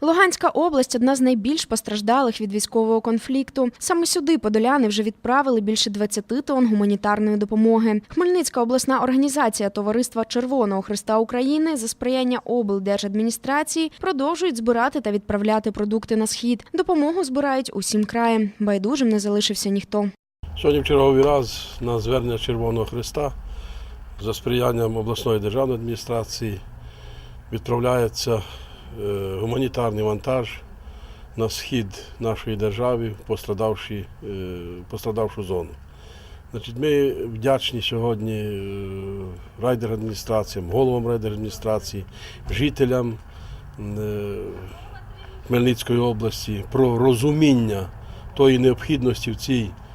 Луганська область одна з найбільш постраждалих від військового конфлікту. Саме сюди подоляни вже відправили більше 20 тонн гуманітарної допомоги. Хмельницька обласна організація Товариства Червоного Христа України за сприяння облдержадміністрації продовжують збирати та відправляти продукти на схід. Допомогу збирають усім краєм. Байдужим не залишився ніхто. Сьогодні в черговий раз на звернення Червоного Христа за сприянням обласної державної адміністрації відправляється гуманітарний вантаж на схід нашої держави, в пострадавші, е, пострадавшу зону. Значить, ми вдячні сьогодні е, райдержадміністраціям, головам райдержадміністрації, жителям е, Хмельницької області про розуміння тої необхідності в цій е,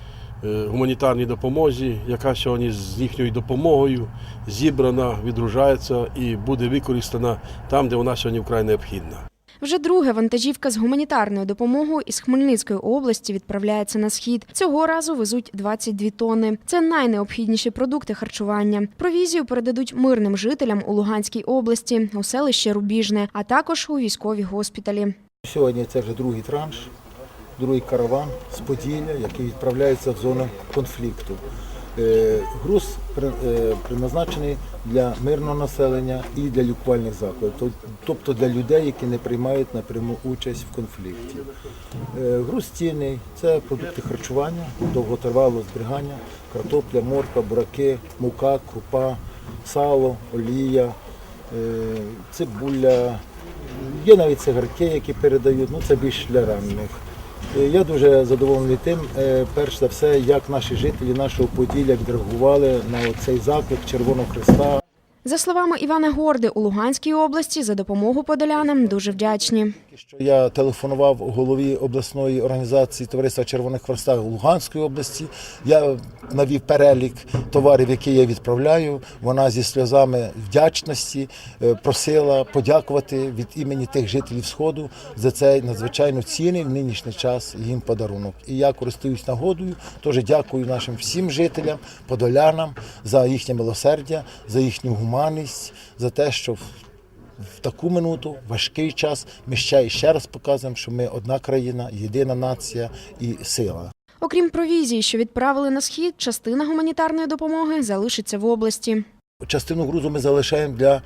гуманітарній допомозі, яка сьогодні з їхньою допомогою зібрана, відгружається і буде використана там, де вона сьогодні вкрай необхідна. Вже друге вантажівка з гуманітарною допомогою із Хмельницької області відправляється на схід. Цього разу везуть 22 тонни. Це найнеобхідніші продукти харчування. Провізію передадуть мирним жителям у Луганській області, у селище Рубіжне, а також у військові госпіталі. Сьогодні це вже другий транш, другий караван з Поділля, який відправляється в зону конфлікту. Е, Груз е, призначений для мирного населення і для лікувальних закладів, тобто для людей, які не приймають напряму участь в конфлікті. Е, Груз цінний це продукти харчування, довготривалого зберігання, картопля, морква, бураки, мука, крупа, сало, олія, цибуля. Є навіть цигарки, які передають, ну це більш для ранених. Е, Я дуже задоволений тим, е, перш за все, як наші жителі нашого Поділля відреагували на цей заклик Червоного Христа. За словами Івана Горди, у Луганській області за допомогу подолянам дуже вдячні. Що Я телефонував голові обласної організації Товариства Червоних Хреста Луганської області. Я навів перелік товарів, які я відправляю. Вона зі сльозами вдячності е, просила подякувати від імені тих жителів Сходу за цей надзвичайно цінний в нинішній час їм подарунок. І я користуюсь нагодою. Теж дякую нашим всім жителям, подолянам за їхнє милосердя, за їхню гуманність, за те, що в таку минуту, важкий час, ми ще і ще раз показуємо, що ми одна країна, єдина нація і сила. Окрім провізії, що відправили на схід, частина гуманітарної допомоги залишиться в області. Частину грузу ми залишаємо для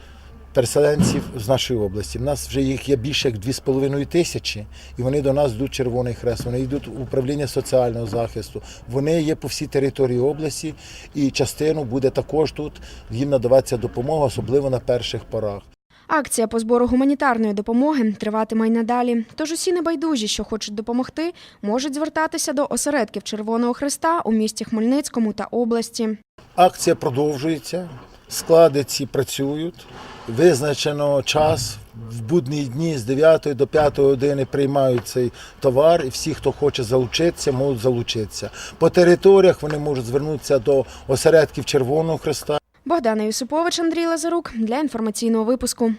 переселенців з нашої області. У нас вже їх є більше як 2,5 тисячі, і вони до нас йдуть Червоний Хрест, вони йдуть в управління соціального захисту. Вони є по всій території області, і частину буде також тут їм надаватися допомога, особливо на перших порах. Акція по збору гуманітарної допомоги триватиме й надалі. Тож усі небайдужі, що хочуть допомогти, можуть звертатися до осередків Червоного Христа у місті Хмельницькому та області. Акція продовжується, склади ці працюють. Визначено час в будні дні з 9 до 5 години приймають цей товар, і всі, хто хоче залучитися, можуть залучитися. По територіях вони можуть звернутися до осередків Червоного Христа. Богдана Юсупович, Андрій Лазарук для інформаційного випуску.